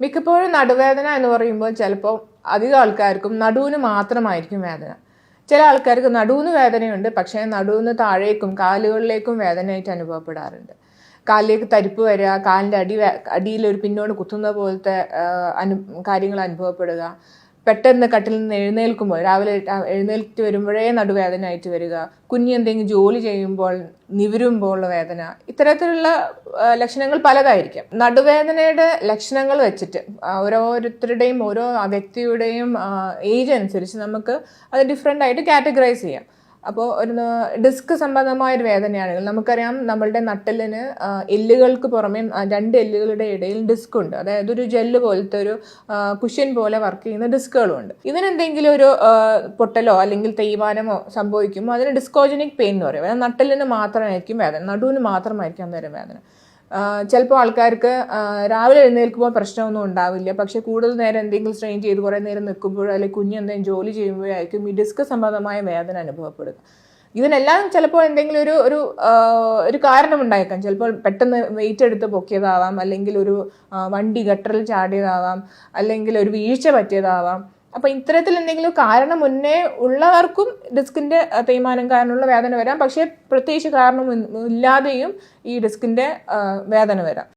മിക്കപ്പോഴും നടുവേദന എന്ന് പറയുമ്പോൾ ചിലപ്പോൾ അധികം ആൾക്കാർക്കും നടുവിന് മാത്രമായിരിക്കും വേദന. ചില ആൾക്കാർക്ക് നടുവിന് വേദനയുണ്ട് പക്ഷേ നടുവിന് താഴേക്കും കാലുകളിലേക്കും വേദനയായിട്ട് അനുഭവപ്പെടാറുണ്ട്. കാലിലേക്ക് തരിപ്പ് വരിക കാലിന്റെ അടി അടിയിൽ ഒരു പിന്നോട് കുത്തുന്ന പോലത്തെ അനു കാര്യങ്ങൾ അനുഭവപ്പെടുക പെട്ടെന്ന് കട്ടിൽ നിന്ന് എഴുന്നേൽക്കുമ്പോൾ രാവിലെ എഴുന്നേൽറ്റ് വരുമ്പോഴേ നടുവേദനയായിട്ട് വരിക. കുഞ്ഞ് എന്തെങ്കിലും ജോലി ചെയ്യുമ്പോൾ നിവരുമ്പോൾ ഉള്ള വേദന. ഇത്തരത്തിലുള്ള ലക്ഷണങ്ങൾ പലതായിരിക്കും. നടുവേദനയുടെ ലക്ഷണങ്ങൾ വെച്ചിട്ട് ഓരോരുത്തരുടെയും ഓരോ വ്യക്തിയുടെയും ഏജ് അനുസരിച്ച് നമുക്ക് അത് ഡിഫറെന്റ് ആയിട്ട് കാറ്റഗറൈസ് ചെയ്യാം. അപ്പോൾ ഒരു ഡിസ്ക് സംബന്ധമായ ഒരു വേദനയാണെങ്കിൽ നമുക്കറിയാം നമ്മളുടെ നട്ടലിന് എല്ലുകൾക്ക് പുറമെ രണ്ട് എല്ലുകളുടെ ഇടയിൽ ഡിസ്ക് ഉണ്ട്. അതായത് ഒരു ജെല്ല് പോലത്തെ ഒരു കുഷ്യൻ പോലെ വർക്ക് ചെയ്യുന്ന ഡിസ്കുകളും ഉണ്ട്. ഇതിനെന്തെങ്കിലും ഒരു പൊട്ടലോ അല്ലെങ്കിൽ തേയ്മാനമോ സംഭവിക്കുമ്പോൾ അതിന് ഡിസ്കോജനിക് പെയിൻ എന്ന് പറയും. നട്ടലിന് മാത്രമായിരിക്കും വേദന നടുവിന് മാത്രമായിരിക്കും അന്നേരം വേദന. ചിലപ്പോൾ ആൾക്കാർക്ക് രാവിലെ എഴുന്നേൽക്കുമ്പോൾ പ്രശ്നമൊന്നും ഉണ്ടാവില്ല. പക്ഷേ കൂടുതൽ നേരം എന്തെങ്കിലും സ്ട്രെയിൻ ചെയ്ത് കുറേ നേരം നിൽക്കുമ്പോഴോ അല്ലെങ്കിൽ കുഞ്ഞ് എന്തെങ്കിലും ജോലി ചെയ്യുമ്പോഴായിരിക്കും ഈ ഡിസ്ക് സംബന്ധമായ വേദന അനുഭവപ്പെടുക. ഇതിനെല്ലാം ചിലപ്പോൾ എന്തെങ്കിലും ഒരു ഒരു ഒരു കാരണമുണ്ടായേക്കാം. ചിലപ്പോൾ പെട്ടെന്ന് വെയിറ്റ് എടുത്ത് പൊക്കിയതാവാം. അല്ലെങ്കിൽ ഒരു വണ്ടി ഗട്ടറിൽ ചാടിയതാവാം. അല്ലെങ്കിൽ ഒരു വീഴ്ച പറ്റിയതാവാം. അപ്പൊ ഇത്തരത്തിൽ എന്തെങ്കിലും കാരണം മുന്നേ ഉള്ളവർക്കും ഡിസ്കിന്റെ തേയ്മാനം കാരണമുള്ള വേദന വരാം. പക്ഷേ പ്രത്യേകിച്ച് കാരണം ഇല്ലാതെയും ഈ ഡിസ്കിന്റെ വേദന വരാം.